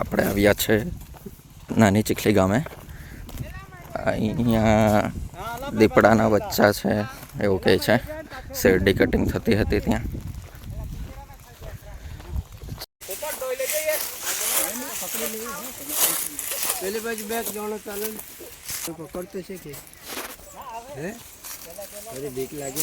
આપણે આવ્યા છે નાની ચીખલી ગામે. અહીંયા દીપડાના બચ્ચા છે, એવું કહે છે. શેરડી કટિંગ થતી હતી ત્યાં. પેલી બાજુ બેગ જણો ચાલે પકડતો છે કે? હે? બીક લાગે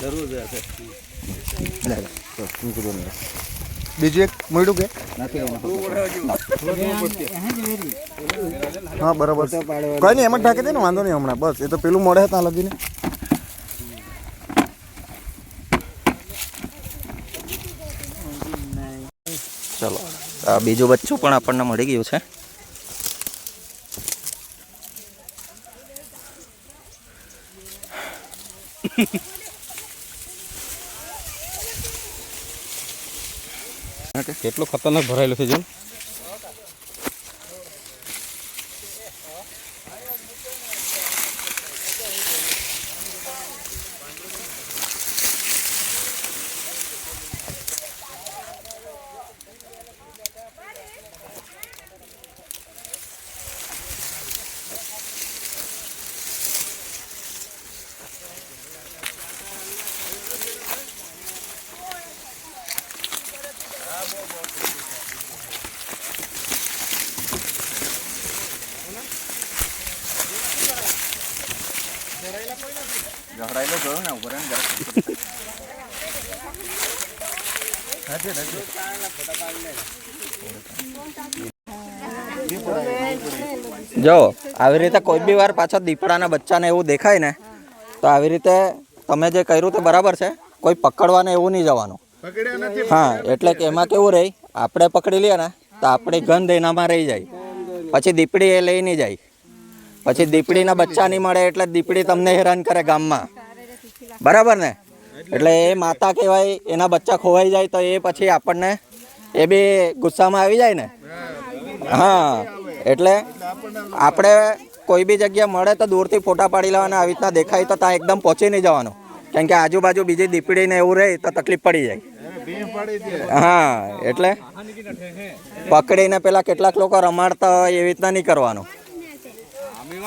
જરૂર બીજું એક મળ્યું કે? હા બરાબર. કઈ નહીં એમ જ ઢાંકી દે ને વાંધો નહીં હમણાં. બસ એ તો પેલું મળે ત્યાં લગીને. ચલો આ બીજું બચ્ચું પણ આપણને મળી ગયું છે. કેટલું ખતરનાક ભરાયેલો છે જો. ગહરાયેલો ગયો ને ઉપર જો આવી રીતે કોઈ બી વાર પાછા દીપડાના બચ્ચાને એવું દેખાય ને તો આવી રીતે તમે જે કર્યું તે બરાબર છે. કોઈ પકડવાને એવું નહીં જવાનું. હા એટલે કે એમાં કેવું રહી? આપણે પકડી લઈએ ને તો આપણી ગંધ એનામાં રહી જાય. પછી દીપડી એ લઈ નહીં જાય. પછી દીપડીના બચ્ચા નહીં મળે એટલે દીપડી તમને હેરાન કરે ગામમાં. બરાબર ને? એટલે એ માતા કહેવાય, એના બચ્ચા ખોવાઈ જાય તો એ પછી આપણને એ બી ગુસ્સામાં આવી જાય ને? હા, એટલે આપણે કોઈ બી જગ્યા મળે તો દૂરથી ફોટા પાડી લેવાના, આવી રીતના દેખાય તો ત્યાં એકદમ પહોંચી નહીં જવાનું. કેમ કે આજુબાજુ બીજી દીપડીને એવું રહે તો તકલીફ પડી જાય. હા, એટલે પકડીને પેલા કેટલાક લોકો રમાડતા હોય એવી રીતના નહીં કરવાનું.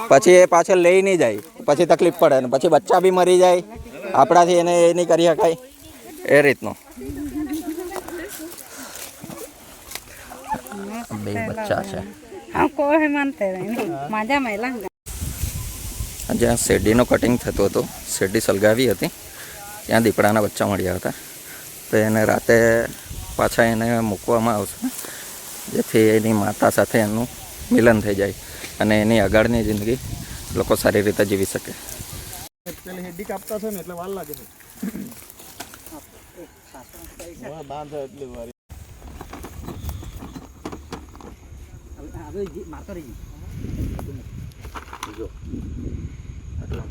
પછી એ પાછળ લઈ નહીં જાય. પછી તકલીફ પડે અને પછી બચ્ચા બી મરી જાય. આપણાથી એને એ નહીં કરી શકાય. એ રીતનું. બે બચ્ચા છે. જ્યાં શેરડીનું કટિંગ થતું હતું. શેરડી સળગાવી હતી. ત્યાં દીપડાના બચ્ચા મળ્યા હતા. તો એને રાતે પાછા એને મૂકવામાં આવશે. જેથી એની માતા સાથે એનું મિલન થઈ જાય. અને એની આગળની જિંદગી લોકો સારી રીતે જીવી શકે. પેલી હેડી કાપતા છે ને એટલે વાર લાગે છે. બાંધે એટલી વાર. મારતો રહી આ મસ્ત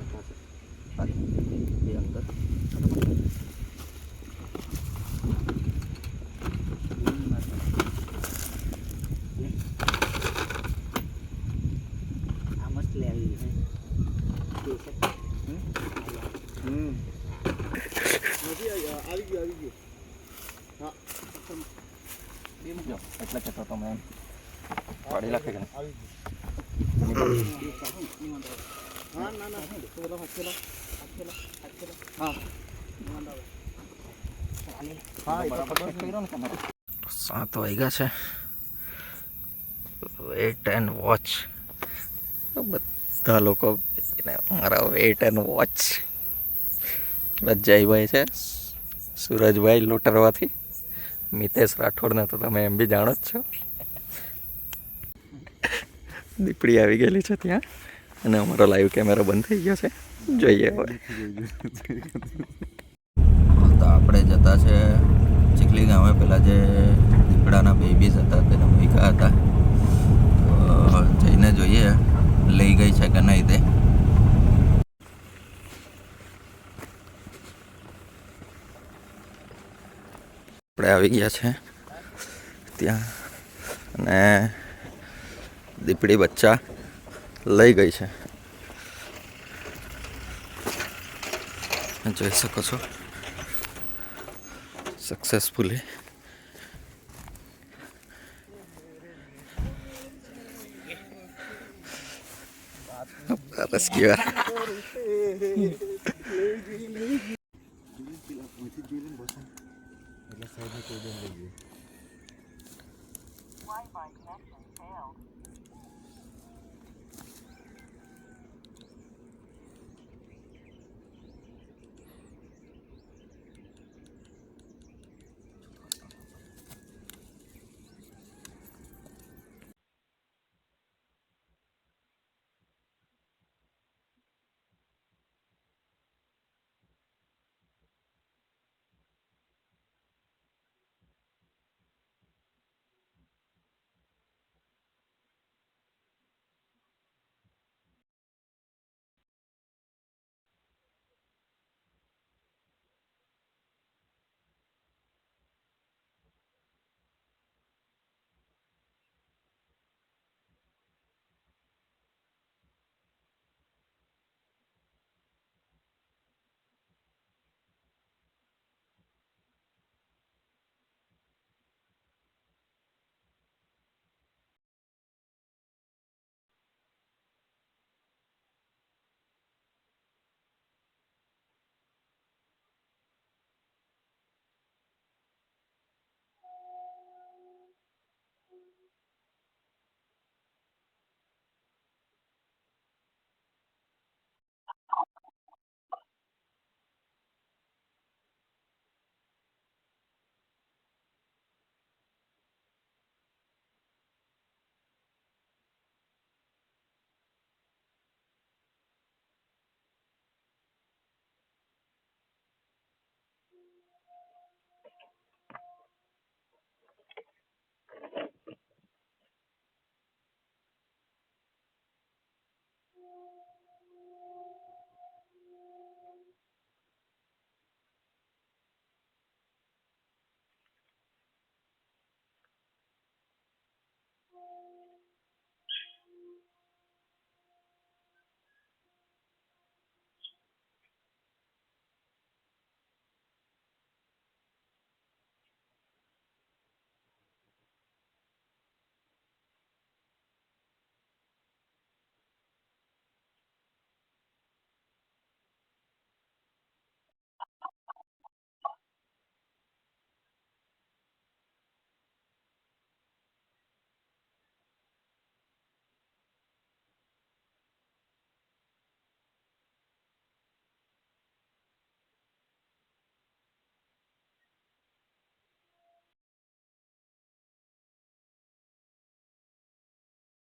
લે આવી આવી ગયો આવી ગયું એટલે કહેતો તમે એમ પાડી આવી ગયો હા ના ના પેલો હચેલો હચેલો હચેલો હા હા. સાત વાગ્યા છે. વેટ એન્ડ વોચ બધા લોકો મારા વેટ એન્ડ વોચ લજ્જાઈભાઈ છે. સુરજભાઈ લોટરવાથી. મિતેશ રાઠોડને તો તમે એમ બી જાણો જ છો. દીપડી આવી ગયેલી છે ત્યાં. અને અમારો લાઈવ કેમેરો બંધ થઈ ગયો છે. જોઈએ હવે. તો આપણે જતા છે ચીખલી ગામે. પેલા જે દીપડાના બેબીઝ હતા, તેને મૂક્યા હતા. જઈને જોઈએ. લઈ ગઈ છે કે નહીં તે? આપણે આવી ગયા છે ત્યાં અને દીપડી બચ્ચા લઈ ગઈ છે. જોઈ શકો છો. Successfully rescue. Wi-Fi connection failed.